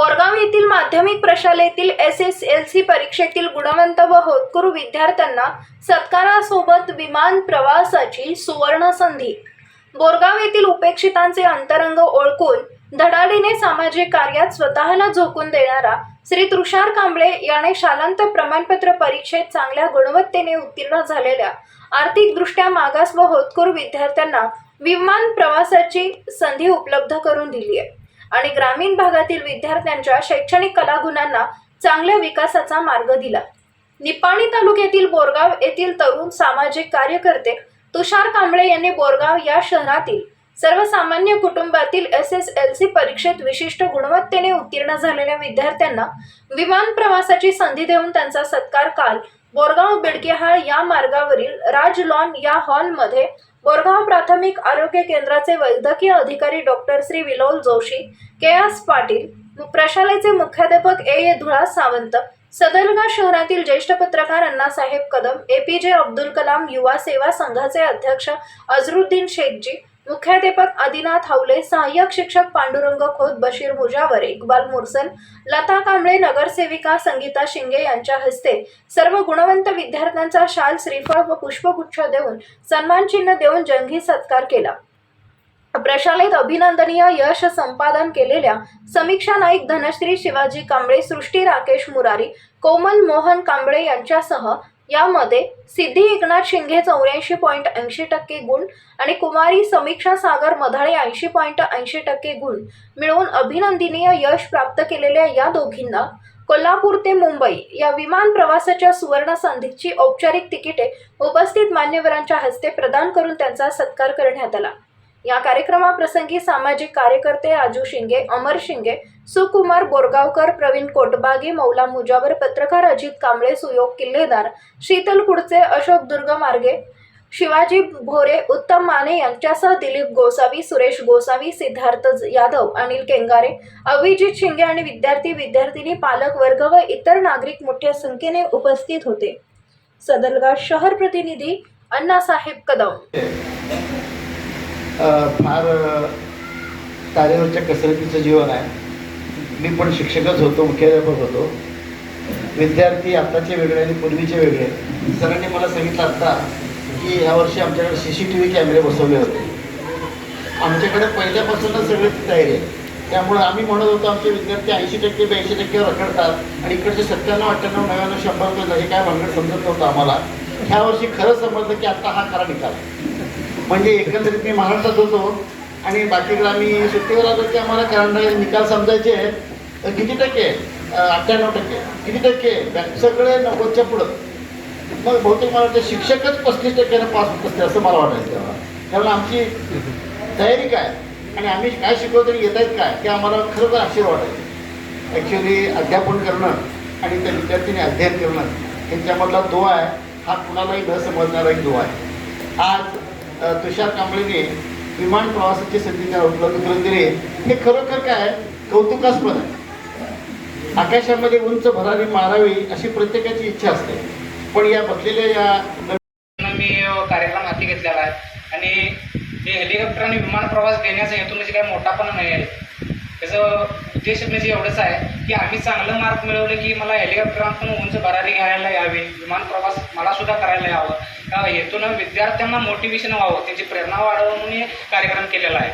बोरगाव येथील माध्यमिक प्रशालेतील एस एस एल सी परीक्षेतील गुणवंत व होतकुरू विद्यार्थ्यांना सत्कारासोबत विमान प्रवासाची सुवर्ण संधी. बोरगाव येथील उपेक्षितांचे अंतरंग ओळखून धडाडीने सामाजिक कार्यात स्वतःला झोकून देणारा श्री तुषार कांबळे याने शालांत प्रमाणपत्र परीक्षेत चांगल्या गुणवत्तेने उत्तीर्ण झालेल्या आर्थिकदृष्ट्या मागास व होतकरू विद्यार्थ्यांना विमान प्रवासाची संधी उपलब्ध करून दिली आहे. आणि ग्रामीण भागातील विद्यार्थ्यांच्या शैक्षणिक कलागुणांना चांगल्या विकासाचा मार्ग दिला. निपाणी तालुक्यातील बोरगाव येथील तरुण सामाजिक कार्यकर्ते तुषार कांबळे यांनी बोरगाव या शहरातील सर्वसामान्य कुटुंबातील एस एस एल सी परीक्षेत विशिष्ट गुणवत्तेने उत्तीर्ण झालेल्या विद्यार्थ्यांना विमान प्रवासाची संधी देऊन त्यांचा सत्कार काल बोरगाव बिडकेहाळ या मार्गावरील राज लॉन या हॉलमध्ये बोरगाव प्राथमिक आरोग्य केंद्राचे वैद्यकीय अधिकारी doctor Shri Vilol Joshi K S Patil प्रशालेचे मुख्याध्यापक ए ए धुळा सावंत सदरगा शहरातील ज्येष्ठ पत्रकार अण्णासाहेब कदम ए पी जे अब्दुल कलाम युवा सेवा संघाचे अध्यक्ष अझरुद्दीन शेखजी मुख्याध्यापक आदिनाथ हावले सहाय्यक शिक्षक पांडुरंग खोत बशीर मुजावर इक्बाल मोरसन लता कांबळे नगरसेविका संगीता शिंगे यांच्या हस्ते सर्व गुणवंत विद्यार्थ्यांचा शाल श्रीफळ व पुष्पगुच्छ देऊन सन्मान चिन्ह देऊन जंगी सत्कार केला. प्रशालेत अभिनंदनीय यश संपादन केलेल्या समीक्षा नाईक धनश्री शिवाजी कांबळे सृष्टी राकेश मुरारी कोमल मोहन कांबळे यांच्यासह यामध्ये सिद्धी एकनाथ शिंगे चौऱ्याऐंशी पॉईंट ऐंशी टक्के गुण आणि कुमारी समीक्षा सागर मधाळे ऐंशी पॉईंट ऐंशी टक्के गुण मिळवून अभिनंदनीय यश प्राप्त केलेल्या या दोघींना कोल्हापूर ते मुंबई या विमान प्रवासाच्या सुवर्ण संधीची औपचारिक तिकिटे उपस्थित मान्यवरांच्या हस्ते प्रदान करून त्यांचा सत्कार करण्यात आला. या कार्यक्रमाप्रसंगी सामाजिक कार्यकर्ते राजू शिंगे अमर शिंगे सुकुमार बोरगावकर प्रवीण कोटबागे मौला मुजावर पत्रकार अजित कांबळे सुयोग किल्लेदार शीतल कुडचे अशोक दुर्ग मार्गे शिवाजी भोरे उत्तम माने यांच्यासह दिलीप गोसावी सुरेश गोसावी सिद्धार्थ यादव अनिल केंगारे अभिजित शिंगे आणि विद्यार्थी विद्यार्थिनी पालक वर्ग व इतर नागरिक मोठ्या संख्येने उपस्थित होते. सदलगा शहर प्रतिनिधी अण्णासाहेब कदम. फार तारेवरच्या कसरतीचं जीवन आहे. मी पण शिक्षकच होतो मुख्याध्यापक होतो. विद्यार्थी आत्ताचे वेगळे आणि पूर्वीचे वेगळे. सरांनी मला सांगितलं आत्ता की यावर्षी आमच्याकडे सी सी टी व्ही कॅमेरे बसवले होते. आमच्याकडे पहिल्यापासूनच सगळे तयारी आहे. त्यामुळे आम्ही म्हणत होतो आमचे विद्यार्थी ऐंशी टक्के ब्याऐंशी टक्के रखडतात आणि इकडचे सत्त्याण्णव अठ्ठ्याण्णव नव्याण्णव शंभर रुपये हे काय भानगड समजत नव्हतं आम्हाला. ह्या वर्षी खरं समजलं की आत्ता हा खरा निकाल. म्हणजे एकंदरीत मी महाराष्ट्रात होतो आणि बाकीकडे आम्ही सुट्टीवर आलो की आम्हाला कारण निकाल समजायचे आहेत. तर किती टक्के? अठ्ठ्याण्णव टक्के. किती टक्के? सगळे नव्वदच्या पुढं. मग बहुतेक मला वाटतं शिक्षकच पस्तीस टक्क्यानं पास होत असते असं मला वाटायचं तेव्हा. त्यामुळे आमची तयारी काय? आणि आम्ही काय शिकवतो आणि येत आहेत काय? ते आम्हाला खरंच आश्चर्य वाटायचं. ॲक्च्युली अध्यापन करणं आणि त्या विद्यार्थ्यांनी अध्ययन करणं यांच्यामधला दुवा आहे. हा कुणालाही न समजणारा एक दुवा आहे. आज तुषार कांबळेने विमान प्रवासाची संधी उपलब्ध करून दिली. हे खरोखर काय? कौतुकास्पद आहे. आकाशामध्ये उंच भरारी मारावी अशी प्रत्येकाची इच्छा असते. पण या बसलेल्या या मी अ, कार्यक्रम हाती घेतलेला आहे. आणि हे हेलिकॉप्टर आणि विमान प्रवास देण्याचा हेतू म्हणजे काय? मोठापणा नाही आहे. त्याचं उद्देश म्हणजे एवढंच आहे की आम्ही चांगलं मार्क मिळवले की मला हेलिकॉप्टरातून उंच भरारी घ्यायला यावी. विमान प्रवास मला सुद्धा करायला यावं. हेतून विद्यार्थ्यांना मोटिवेशन व्हावं त्यांची प्रेरणा वाढवून म्हणून हे कार्यक्रम केलेला आहे.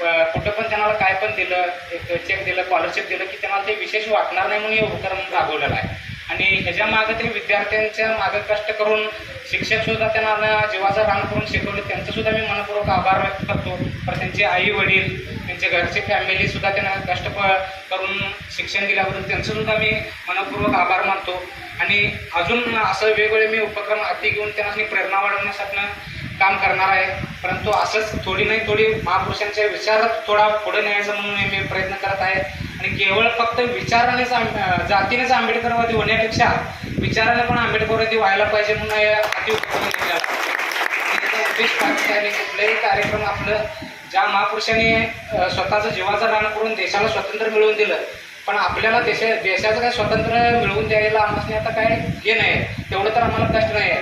कुठं पण त्यांना काय पण दिलं एक चेक दिलं स्कॉलरशिप दिलं की त्यांना ते विशेष वाटणार नाही म्हणून हे उपक्रम राबवलेला आहे. आणि ह्याच्या मागं तरी विद्यार्थ्यांच्या मागं कष्ट करून शिक्षक सुद्धा त्यांना जीवाचा रान करून शिकवले त्यांचं सुद्धा मी मनपूर्वक आभार व्यक्त करतो. पण त्यांचे आई वडील त्यांचे घरचे फॅमिली सुद्धा त्यांना कष्ट प- करून शिक्षण दिल्याबद्दल त्यांचं सुद्धा मी मनपूर्वक आभार मानतो. आणि अजून असं वेगवेगळे मी उपक्रम हाती घेऊन त्यांना प्रेरणा वाढवण्यासाठी काम करणार आहे. परंतु असंच थोडी नाही थोडी महापुरुषांच्या विचारात थोडा पुढे न्यायचं म्हणून मी प्रयत्न करत आहे. आणि केवळ फक्त विचारानेच आंब- जातीनेच आंबेडकरवादी होण्यापेक्षा विचाराने पण आंबेडकरवादी व्हायला पाहिजे म्हणून या अति उद्देश कुठलाही कार्यक्रम आपलं ज्या महापुरुषांनी स्वतःचं जीवाचं रान करून देशाला स्वातंत्र्य मिळवून दिलं पण आपल्याला देशा देशाचं काय स्वातंत्र्य मिळवून द्यायला आम्हाला आता काय हे नाही. तेवढं तर आम्हाला कष्ट नाही आहे.